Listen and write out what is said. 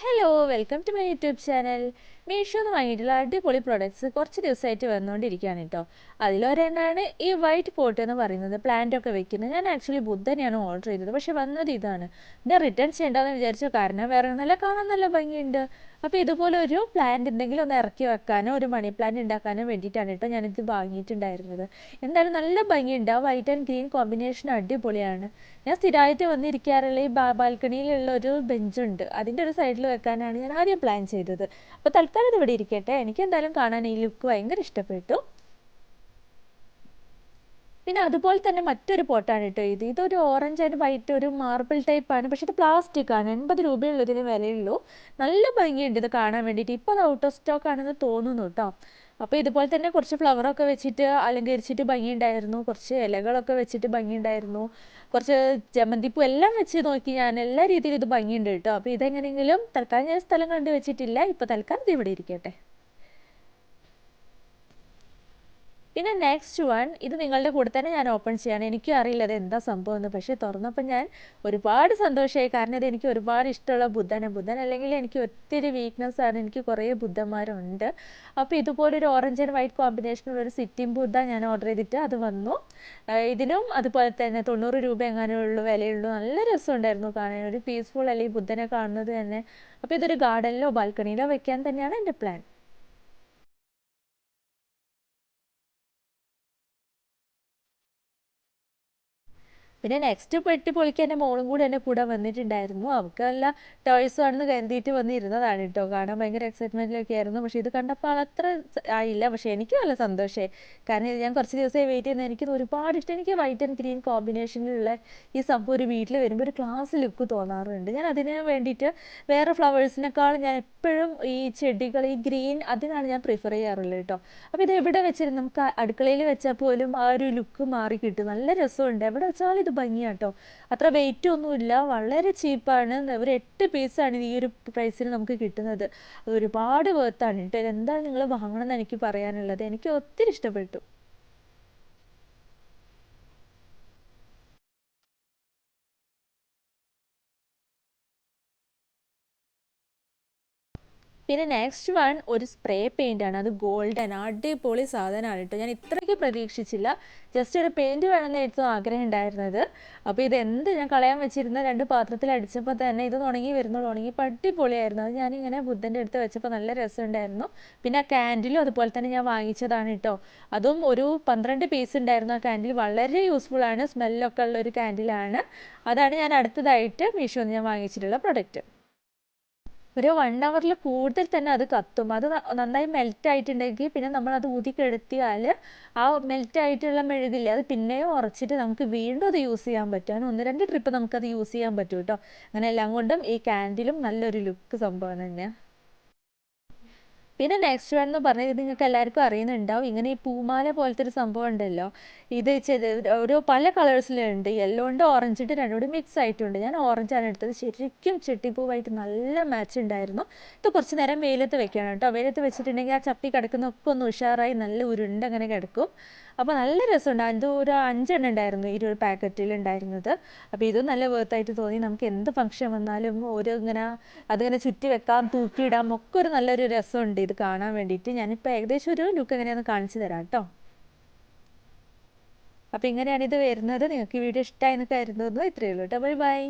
Hello, welcome to my YouTube channel. Meesho എന്ന് വാങ്ങിയിട്ടുള്ള അടിപൊളി products കുറച്ച് ദിവസമായിട്ട് വന്നുകൊണ്ടിരിക്കുകയാണ് കേട്ടോ അതിലൊരെണ്ണമാണ് ഈ വൈറ്റ് പോട്ട് എന്ന് പറയുന്നത്. പ്ലാന്റ് ഒക്കെ വെക്കുന്നത്. ഞാൻ ആക്ച്വലി ബുദ്ധനെയാണ് ഓർഡർ ചെയ്തത്. പക്ഷേ വന്നത് ഇതാണ്. ഇത് റിട്ടേൺ ചെയ്യേണ്ടതെന്ന് വിചാരിച്ചു. കാരണം വേറെ നല്ല കാണാൻ നല്ല ഭംഗിയുണ്ട്. അപ്പോൾ ഇതുപോലെ ഒരു പ്ലാന്റ് എന്തെങ്കിലും ഒന്ന് ഇറക്കി വെക്കാനോ ഒരു മണി പ്ലാന്റ് ഉണ്ടാക്കാനോ വേണ്ടിയിട്ടാണ് കേട്ടോ ഞാനിത് വാങ്ങിയിട്ടുണ്ടായിരുന്നത്. എന്തായാലും നല്ല ഭംഗിയുണ്ട്. ആ വൈറ്റ് ആൻഡ് ഗ്രീൻ കോമ്പിനേഷൻ അടിപൊളിയാണ്. ഞാൻ സ്ഥിരമായിട്ട് വന്നിരിക്കാറുള്ള ഈ ബാൽക്കണിയിലുള്ള ഒരു ബെഞ്ചുണ്ട് അതിന്റെ ഒരു സൈഡിൽ വെക്കാനാണ് ഞാൻ ആദ്യം പ്ലാൻ ചെയ്തത്. അപ്പോൾ തൽക്കാലം ഇത് ഇവിടെ ഇരിക്കട്ടെ. എനിക്ക് എന്തായാലും കാണാൻ ഈ ലുക്ക് ഭയങ്കര ഇഷ്ടപ്പെട്ടു. പിന്നെ അതുപോലെ തന്നെ മറ്റൊരു പോട്ടാണ് കേട്ടോ ഇത്. ഇതൊരു ഓറഞ്ച് ആൻഡ് വൈറ്റ് ഒരു മാർബിൾ ടൈപ്പ് ആണ്. പക്ഷേ ഇത് പ്ലാസ്റ്റിക് ആണ്. എൺപത് രൂപയുള്ളതിന് വിലയുള്ളൂ. നല്ല ഭംഗിയുണ്ട് ഇത് കാണാൻ വേണ്ടിയിട്ട്. ഇപ്പോൾ അത് ഔട്ട് ഓഫ് സ്റ്റോക്ക് ആണെന്ന് തോന്നുന്നു കേട്ടോ അപ്പോൾ ഇതുപോലെ തന്നെ കുറച്ച് ഫ്ലവറൊക്കെ വെച്ചിട്ട് അലങ്കരിച്ചിട്ട് ഭംഗിയുണ്ടായിരുന്നു. കുറച്ച് ഇലകളൊക്കെ വെച്ചിട്ട് ഭംഗിയുണ്ടായിരുന്നു. കുറച്ച് ജമന്തിപ്പൂ എല്ലാം വെച്ച് നോക്കി ഞാൻ എല്ലാ രീതിയിലും ഇത് ഭംഗിയുണ്ട് കേട്ടോ. അപ്പോൾ ഇതെങ്ങനെയെങ്കിലും തൽക്കാലം ഞാൻ സ്ഥലം കണ്ടു വെച്ചിട്ടില്ല. ഇപ്പോൾ തൽക്കാലം ഇത് ഇവിടെ ഇരിക്കട്ടെ. പിന്നെ നെക്സ്റ്റ് വൺ ഇത് നിങ്ങളുടെ കൂടെ തന്നെ ഞാൻ ഓപ്പൺ ചെയ്യാണ്. എനിക്കും അറിയില്ല അത് എന്താ സംഭവം എന്ന് പക്ഷേ തുറന്നപ്പോൾ ഞാൻ ഒരുപാട് സന്തോഷമായി. കാരണം ഇത് എനിക്ക് ഒരുപാട് ഇഷ്ടമുള്ള ബുദ്ധനാണ്. ബുദ്ധൻ അല്ലെങ്കിൽ എനിക്ക് ഒത്തിരി വീക്ക്നെസ് ആണ്. എനിക്ക് കുറേ ബുദ്ധന്മാരുണ്ട്. അപ്പോൾ ഇതുപോലൊരു ഓറഞ്ച് ആൻഡ് വൈറ്റ് കോമ്പിനേഷനുള്ള ഒരു സിറ്റിംഗ് ബുദ്ധ ഞാൻ ഓർഡർ ചെയ്തിട്ട് അത് വന്നു. ഇതിനും അതുപോലെ തന്നെ തൊണ്ണൂറ് രൂപ എങ്ങാനുള്ളൂ വിലയുള്ളൂ. നല്ല രസമുണ്ടായിരുന്നു കാണാൻ. ഒരു പീസ്ഫുൾ അല്ലെങ്കിൽ ബുദ്ധനെ കാണുന്നത് തന്നെ. അപ്പോൾ ഇതൊരു ഗാർഡനിലോ ബാൽക്കണിയിലോ വെക്കാൻ തന്നെയാണ് എന്റെ പ്ലാൻ പിന്നെ നെക്സ്റ്റ് പെട്ടി പൊളിക്ക് എന്റെ മോളും കൂടെ എന്റെ കൂടെ വന്നിട്ടുണ്ടായിരുന്നു. അവൾക്ക് നല്ല ടോയ്സ് ആണെന്ന് കരുതിയിട്ട് വന്നിരുന്നതാണ് കേട്ടോ. കാണാൻ ഭയങ്കര എക്സൈറ്റ്മെന്റിലൊക്കെ ആയിരുന്നു. പക്ഷേ ഇത് കണ്ടപ്പോൾ അത്ര ആയില്ല. പക്ഷേ എനിക്ക് നല്ല സന്തോഷമായി കാരണം ഞാൻ കുറച്ച് ദിവസമായി വെയിറ്റ് ചെയ്യുന്നത് എനിക്ക് ഒരുപാട് ഇഷ്ടം. എനിക്ക് വൈറ്റ് ആൻഡ് ഗ്രീൻ കോമ്പിനേഷനിലുള്ള ഈ സംഭവം ഒരു വീട്ടിൽ വരുമ്പോൾ ഒരു ക്ലാസ് ലുക്ക് തോന്നാറുണ്ട്. ഞാൻ അതിന് വേണ്ടിയിട്ട് വേറെ ഫ്ലവേഴ്സിനേക്കാളും ഞാൻ എപ്പോഴും ഈ ചെടികൾ ഈ ഗ്രീൻ അതിനാണ് ഞാൻ പ്രിഫർ ചെയ്യാറുള്ളത് കേട്ടോ. അപ്പോൾ ഇത് എവിടെ വെച്ചിരുന്നു നമുക്ക് അടുക്കളയിൽ വെച്ചാൽ പോലും ആ ഒരു ലുക്ക് മാറി കിട്ടും. നല്ല രസമുണ്ട്. എവിടെ ഇത് ഭംഗിയാട്ടോ. അത്ര വെയിറ്റ് ഒന്നുമില്ല വളരെ ചീപ്പാണ് ഒരു എട്ട് പീസാണ് ഈ ഒരു പ്രൈസിൽ നമുക്ക് കിട്ടുന്നത്. അത് ഒരുപാട് വേർത്താണ് കേട്ടോ എന്താ നിങ്ങൾ വാങ്ങണം എന്ന് എനിക്ക് പറയാനുള്ളത്? എനിക്ക് ഒത്തിരി ഇഷ്ടപ്പെട്ടു. പിന്നെ നെക്സ്റ്റ് വൺ ഒരു സ്പ്രേ പെയിന്റ് ആണ്. അത് ഗോൾഡൻ അടിപൊളി സാധനമാണ് കേട്ടോ. ഞാൻ ഇത്രയ്ക്ക് പ്രതീക്ഷിച്ചില്ല. ജസ്റ്റ് ഒരു പെയിന്റ് വേണമെന്ന് ഏറ്റവും ആഗ്രഹം ഉണ്ടായിരുന്നത്. അപ്പോൾ ഇത് എന്ത് ഞാൻ കളയാൻ വെച്ചിരുന്ന രണ്ട് പാത്രത്തിൽ അടിച്ചപ്പോൾ തന്നെ ഇത് ഉണങ്ങി വരുന്നത് ഉണങ്ങി അടിപൊളിയായിരുന്നു അത് ഞാനിങ്ങനെ ബുദ്ധന്റെ അടുത്ത് വെച്ചപ്പോൾ നല്ല രസമുണ്ടായിരുന്നു. പിന്നെ ആ ക്യാൻഡിലും അതുപോലെ തന്നെ ഞാൻ വാങ്ങിച്ചതാണ് കേട്ടോ. അതും ഒരു പന്ത്രണ്ട് പീസ് ഉണ്ടായിരുന്നു. ആ ക്യാൻഡിൽ വളരെ യൂസ്ഫുൾ ആണ്. സ്മെല്ലൊക്കെ ഉള്ള ഒരു ക്യാൻഡിലാണ് അതാണ് ഞാൻ അടുത്തതായിട്ട് മീഷോന്ന് ഞാൻ വാങ്ങിച്ചിട്ടുള്ള പ്രൊഡക്റ്റ് ഒരു വൺ അവറിൽ കൂടുതൽ തന്നെ അത് കത്തും. അത് നന്നായി മെൽറ്റ് ആയിട്ടുണ്ടെങ്കിൽ പിന്നെ നമ്മൾ അത് ഊതിക്കെടുത്തിയാൽ ആ മെൽറ്റ് ആയിട്ടുള്ള മെഴുകില്ലേ അത് പിന്നെയും ഉറച്ചിട്ട് നമുക്ക് വീണ്ടും അത് യൂസ് ചെയ്യാൻ പറ്റും. അങ്ങനെ ഒന്ന് രണ്ട് ട്രിപ്പ് നമുക്കത് യൂസ് ചെയ്യാൻ പറ്റും കേട്ടോ അങ്ങനെ എല്ലാം കൊണ്ടും ഈ ക്യാൻഡിലും നല്ലൊരു ലുക്ക് സംഭവം തന്നെയാണ് പിന്നെ നെക്സ്റ്റ് വൺ എന്ന് പറഞ്ഞാൽ ഇത് നിങ്ങൾക്ക് എല്ലാവർക്കും അറിയുന്നുണ്ടാവും. ഇങ്ങനെ ഈ പൂമാല പോലത്തെ ഒരു സംഭവം ഉണ്ടല്ലോ. ഇത് ഒരു പല കളേഴ്സിലുണ്ട് യെല്ലോ ഉണ്ട്. ഓറഞ്ച് ഉണ്ട് രണ്ടും കൂടി മിക്സ് ആയിട്ടുണ്ട്. ഞാൻ ഓറഞ്ചാണ് എടുത്തത്. ശരിക്കും ചെട്ടിപ്പൂവായിട്ട് നല്ല മാച്ച് ഉണ്ടായിരുന്നു. ഇത് കുറച്ച് നേരം വെയിലത്ത് വെക്കണം കേട്ടോ. വെയിലത്ത് വെച്ചിട്ടുണ്ടെങ്കിൽ ആ ചപ്പി കിടക്കുന്നൊക്കെ ഒന്ന് ഉഷാറായി നല്ല ഉരുണ്ട് അങ്ങനെ കിടക്കും. അപ്പോൾ നല്ല രസമുണ്ട്. അത് ഒരു അഞ്ചെണ്ണം ഉണ്ടായിരുന്നു. ഈ ഒരു പാക്കറ്റിൽ ഉണ്ടായിരുന്നത്. അപ്പോൾ ഇതും നല്ല വേർത്തായിട്ട് തോന്നി. നമുക്ക് എന്ത് ഫംഗ്ഷൻ വന്നാലും ഒരു ഇങ്ങനെ അതിങ്ങനെ ചുറ്റി വെക്കാം തൂക്കിയിടാം ഒക്കെ ഒരു നല്ലൊരു രസമുണ്ട് ഇത് കാണാൻ വേണ്ടിയിട്ട് ഞാനിപ്പോൾ ഏകദേശം ഒരു ലുക്ക് എങ്ങനെയാണെന്ന് കാണിച്ചു തരാം കേട്ടോ. അപ്പോൾ ഇങ്ങനെയാണ് ഇത് വരുന്നത്. നിങ്ങൾക്ക് ഈ വീഡിയോ ഇഷ്ടമായി എന്ന് കരുതുന്നു. ഇത്രയേ ഉള്ളൂ കേട്ടോ. Bye bye